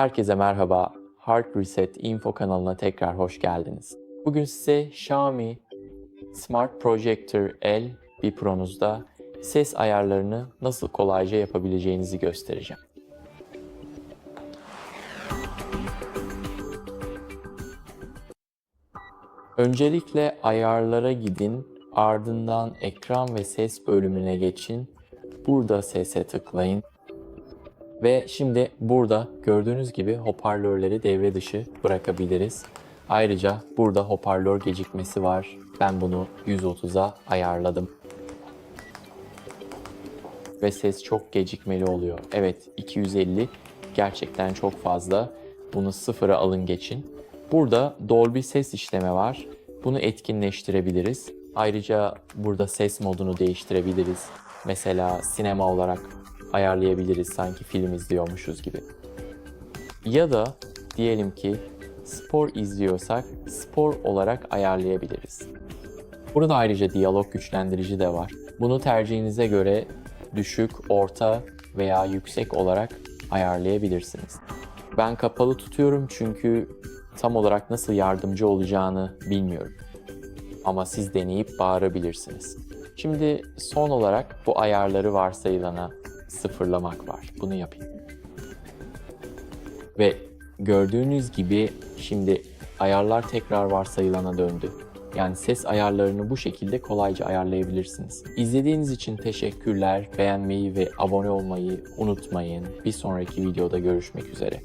Herkese merhaba. Hard Reset Info kanalına tekrar hoş geldiniz. Bugün size Xiaomi Smart Projector L bir Pro'nuzda ses ayarlarını nasıl kolayca yapabileceğinizi göstereceğim. Öncelikle ayarlara gidin, ardından ekran ve ses bölümüne geçin. Burada sese tıklayın. Ve şimdi burada gördüğünüz gibi hoparlörleri devre dışı bırakabiliriz. Ayrıca burada hoparlör gecikmesi var. Ben bunu 130'a ayarladım. Ve ses çok gecikmeli oluyor. Evet 250 gerçekten çok fazla. Bunu sıfıra alın geçin. Burada Dolby ses işleme var. Bunu etkinleştirebiliriz. Ayrıca burada ses modunu değiştirebiliriz. Mesela sinema olarak ayarlayabiliriz sanki film izliyormuşuz gibi. Ya da diyelim ki spor izliyorsak spor olarak ayarlayabiliriz. Burada ayrıca diyalog güçlendirici de var. Bunu tercihinize göre düşük, orta veya yüksek olarak ayarlayabilirsiniz. Ben kapalı tutuyorum çünkü tam olarak nasıl yardımcı olacağını bilmiyorum. Ama siz deneyip bağırabilirsiniz. Şimdi son olarak bu ayarları varsayılana sıfırlamak var. Bunu yapayım. Ve gördüğünüz gibi şimdi ayarlar tekrar varsayılana döndü. Yani ses ayarlarını bu şekilde kolayca ayarlayabilirsiniz. İzlediğiniz için teşekkürler. Beğenmeyi ve abone olmayı unutmayın. Bir sonraki videoda görüşmek üzere.